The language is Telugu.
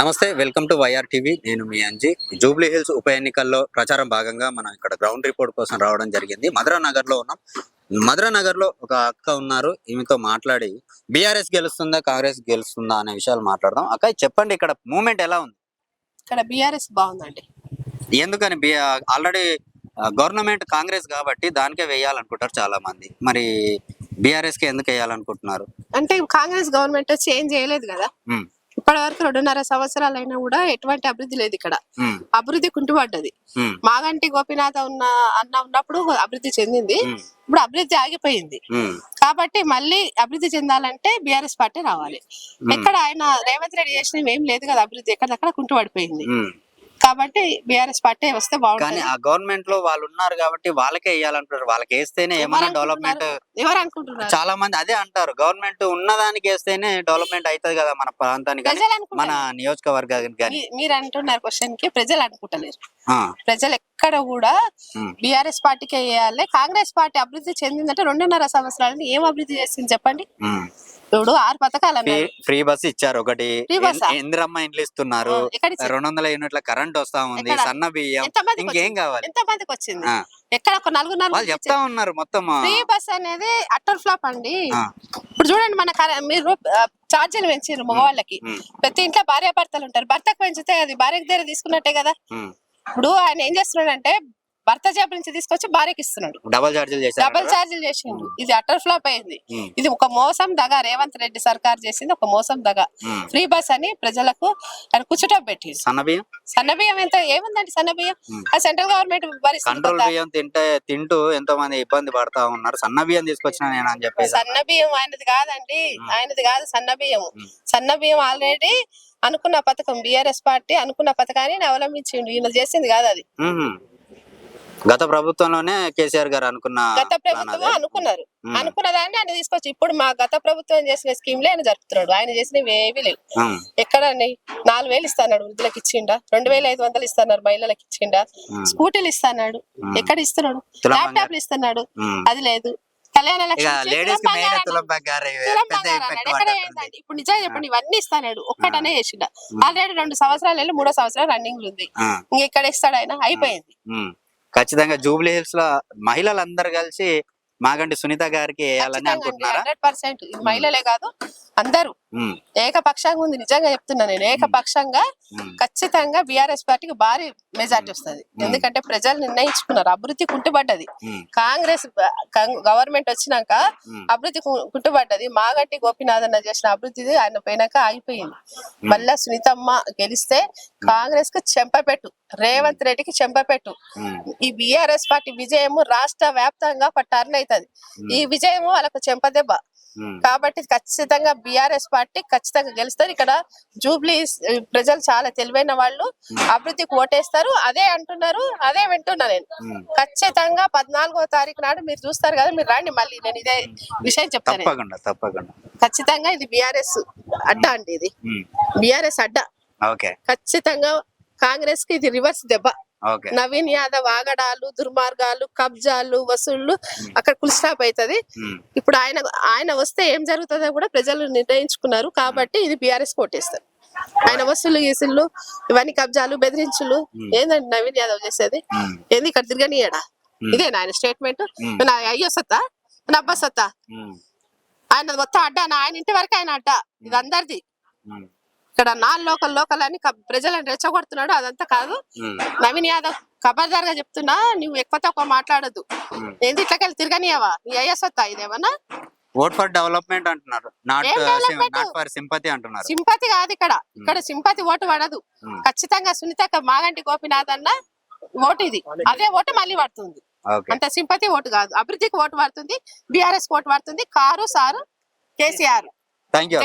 నమస్తే వెల్కమ్ టు వైఆర్ టీవీ. నేను మీ అంజీ. జూబ్లీ హిల్స్ ఉప ఎన్నికల్లో ప్రచారం భాగంగా మనం ఇక్కడ గ్రౌండ్ రిపోర్ట్ కోసం రావడం జరిగింది. మధురా నగర్లో ఉన్నాం. మధురా నగర్లో ఒక అక్క ఉన్నారు. ఈమెతో మాట్లాడి బీఆర్ఎస్ గెలుస్తుందా కాంగ్రెస్ గెలుస్తుందా అనే విషయాలు మాట్లాడదాం. అక్క చెప్పండి ఇక్కడ మూమెంట్ ఎలా ఉంది? ఇక్కడ బీఆర్ఎస్ బాగుందండి. ఎందుకని? ఆల్రెడీ గవర్నమెంట్ కాంగ్రెస్ కాబట్టి దానికే వేయాలనుకుంటారు చాలా మంది మరి బీఆర్ఎస్కి ఎందుకు వేయాలనుకుంటున్నారు? అంటే కాంగ్రెస్ గవర్నమెంట్ చేంజ్ చేయలేదు కదా? ఇప్పటి వరకు రెండున్నర సంవత్సరాలు అయినా కూడా ఎటువంటి అభివృద్ధి లేదు ఇక్కడ. అభివృద్ధి కుంటుపడ్డది. మాగంటి గోపీనాథ్ ఉన్న అన్న ఉన్నప్పుడు అభివృద్ధి చెందింది. ఇప్పుడు అభివృద్ధి ఆగిపోయింది. కాబట్టి మళ్ళీ అభివృద్ధి చెందాలంటే బీఆర్ఎస్ పార్టీ రావాలి. ఎక్కడ ఆయన రేవంత్ రెడ్డి చేసినవి ఏం లేదు కదా అభివృద్ధి. ఎక్కడక్కడ కుంటుపడిపోయింది. కాబట్టి బీఆర్ఎస్ పార్టీ వస్తే కానీ బాగుంటుంది ఆ గవర్నమెంట్లో వాళ్ళు ఉన్నారు కాబట్టి వాళ్ళకే వేయాలంటారు వాళ్ళకి వేస్తేనే ఏమైనా ఎవరు డెవలప్మెంట్ ఎవరు అనుకుంటున్నారు? చాలా మంది అదే అంటారు. గవర్నమెంట్ ఉన్నదానికి వేస్తేనే డెవలప్మెంట్ అవుతుంది కదా మన ప్రాంతానికి. కానీ, ప్రజలు మన అనుకుంటున్నారు నియోజకవర్గానికి కానీ. మీ- మీరు అంటున్నారు క్వశ్చన్కి ప్రజలు అనుకుంటలేరు ఆ, ప్రజలు ఎక్కడ కూడా ఉమ్, బీఆర్ఎస్ పార్టీకి వేయాలి. కాంగ్రెస్ పార్టీ అభివృద్ధి చెందిందంటే రెండున్నర సంవత్సరాలు ఏం అభివృద్ధి చేసింది చెప్పండి? ఉమ్. ఇప్పుడు ఆరు పథకాలు ఫ్రీ బస్ ఇచ్చారు ఒకటి. ఇందిరమ్మ ఇండ్లు ఇస్తున్నారు? రెండు వందల యూనిట్ల కరెంట్ వస్తా ఉంది? సన్న బియ్యం. ఇంకేం? కావాలి? ఎంత మందికి వచ్చింది. ఎక్కడ ఒక నలుగురు నలుగురు చెప్తా ఉన్నారు మొత్తం. ఫ్రీ బస్ అనేది అట్టర్ ఫ్లాప్ అండి. ఇప్పుడు చూడండి మన మీరు ఛార్జీలు పెంచారు మగవాళ్ళకి. ప్రతి ఇంట్లో భార్య భర్తలు ఉంటారు. భర్తకు పెంచితే అది భార్యకి దగ్గర తీసుకున్నట్టే కదా. ఇప్పుడు ఆయన ఏం చేస్తున్నాడంటే భర్త జాబ్ నుంచి తీసుకొచ్చి భార్యకి ఇస్తున్నాడు. డబల్ ఛార్జీలు డబల్ చేశారు ఛార్జీలు చేసిండు. ఇది అటర్ ఫ్లాప్ అయింది. ఉమ్, ఇది ఒక మోసం దగ. రేవంత్ రెడ్డి సర్కార్ చేసింది ఒక మోసం దగ. ఉమ్. ఫ్రీ బస్ అని ప్రజలకు ఆయన కూర్చుటో పెట్టింది సన్న బియ్యం? సన్నబియ్యం ఎంత? ఏముందండి సన్నబియ్యం. ఆ సెంట్రల్ గవర్నమెంట్ కంట్రోల్. బియ్యం తింటే తింటూ ఎంతో మంది ఇబ్బంది పడతా ఉన్నారు. సన్న బియ్యం తీసుకొచ్చిన నేను అని చెప్పేసి సన్నబియ్యం ఆయనది కాదండి. ఆయనది కాదు సన్నబియ్యం. సన్నబియ్యం ఆల్రెడీ అనుకున్న పథకం బిఆర్ఎస్ పార్టీ అనుకున్న పథకాన్ని అవలంబించిండు. ఈయన చేసింది కాదు అది. గత ప్రభుత్వంలోనే కేసీఆర్ గారు అనుకున్న గత ప్రభుత్వం. అనుకున్నారు. అనుకున్న దాన్ని ఆయన తీసుకొచ్చి ఇప్పుడు మా గత ప్రభుత్వం చేసిన స్కీమ్లే ఆయన జరుపుతున్నాడు. ఆయన చేసినవి ఏవి లేవు. మ్మ్. ఎక్కడండి నాలుగు వేలు ఇస్తాడు వృద్ధులకు ఇచ్చిండా? రెండు వేల ఐదు వందలు ఇస్తున్నారు. మహిళలకు ఇచ్చిండా. స్కూటీలు ఇస్తున్నాడు. మ్మ్. ఎక్కడ ఇస్తున్నాడు? ల్యాప్టాప్లు ఇస్తున్నాడు. అది లేదు. ఎక్కడ? ఇప్పుడు నిజంగా చెప్పండి ఇవన్నీ ఇస్తాడు ఒక్కటనే చేసిండ. ఆల్రెడీ రెండు సంవత్సరాలు మూడో సంవత్సరాలు రన్నింగ్ ఉంది. ఆ, ఇంక ఇక్కడ ఇస్తాడు ఆయన? అయిపోయింది. ఖచ్చితంగా జూబ్లీ హిల్స్లో మహిళలందరూ కలిసి మాగంటి సునీత గారికి వేయాలని అనుకుంటున్నారా? Hundred percent. మహిళలే కాదు అందరూ. ఏకపక్షంగా ఉంది. నిజంగా చెప్తున్నా నేను. ఏకపక్షంగా. ఖచ్చితంగా బీఆర్ఎస్ పార్టీకి భారీ మెజార్టీ వస్తుంది. ఎందుకంటే ప్రజలు నిర్ణయించుకున్నారు. అభివృద్ధి కుంటుపడ్డది. కాంగ్రెస్ గవర్నమెంట్ వచ్చినాక. అభివృద్ధి కుంటుపడ్డది. మాగంటి గోపీనాథ్ అన్న చేసిన అభివృద్ధి ఆయన పోయినాక ఆగిపోయింది. మళ్ళా సునీతమ్మ గెలిస్తే కాంగ్రెస్కు చెంపపెట్టు. రేవంత్ రెడ్డికి చెంపపెట్టు. ఈ బిఆర్ఎస్ పార్టీ విజయము రాష్ట్ర వ్యాప్తంగా ఒక టర్న్ అవుతుంది ఈ విజయము వాళ్ళకు చెంపదెబ్బ. కాబట్టి ఖచ్చితంగా బిఆర్ఎస్ పార్టీ ఖచ్చితంగా గెలుస్తారు. ఇక్కడ జూబ్లీ ప్రజలు చాలా తెలివైన వాళ్ళు. అభివృద్ధికి ఓటేస్తారు. అదే అంటున్నారు అదే వింటున్నా నేను. మ్మ్. ఖచ్చితంగా పద్నాలుగో తారీఖు నాడు మీరు చూస్తారు కదా మీరు రండి మళ్ళీ. నేను ఇదే విషయం చెప్తాను తప్పకుండా తప్పకుండా. ఖచ్చితంగా ఇది బిఆర్ఎస్ అడ్డా అండి ఇది. బిఆర్ఎస్ అడ్డా. ఖచ్చితంగా కాంగ్రెస్కి ఇది రివర్స్ దెబ్బ. నవీన్ యాదవ్ ఆగడాలు దుర్మార్గాలు కబ్జాలు వసూళ్ళు అక్కడ ఫుల్ స్టాప్ అవుతుంది. ఇప్పుడు ఆయన ఆయన వస్తే ఏం జరుగుతుందో కూడా ప్రజలు నిర్ణయించుకున్నారు కాబట్టి ఇది బీఆర్ఎస్ కోటేస్తారు ఆయన వసూలు గీసులు ఇవన్నీ కబ్జాలు బెదిరించులు. ఏందండి నవీన్ యాదవ్ చేసేది. ఏంది ఇక్కడ తిరగనియడా. ఇదేనా ఆయన స్టేట్మెంట్. నా అయ్యో సత్తా నా అబ్బా సత్తా. ఆయన మొత్తం అడ్డా నా ఆయన ఇంటి వరకు ఆయన అడ్డా. ఇది అందరిది. ఇక్కడ నాన్ లోకల్ లోకల్ అని ప్రజలను రెచ్చగొడుతున్నాడు అదంతా కాదు. నవీన్ యాదవ్ ఖబర్దార్గా చెప్తున్నా నువ్వు ఎక్కువ తక్కువ మాట్లాడద్దు. మ్మ్. ఏంది ఇట్లకెళ్ళి తిరగనియవా? నీ అయ్యో సత్తా ఇదేమన్నా? ఓట్ ఫర్ డెవలప్మెంట్ అంటున్నారు. సింపతి అంటున్నారు. సింపతి కాదు ఇక్కడ. ఇక్కడ సింపతి ఓటు పడదు. ఖచ్చితంగా సునీత మాగంటి గోపినాథ్ అన్న ఓటు ఇది. అదే ఓటు మళ్ళీ పడుతుంది. అంటే సింపతి ఓటు కాదు. అభివృద్ధికి ఓటు పడుతుంది బీఆర్ఎస్ ఓటు పడుతుంది car sir KCR. Thank you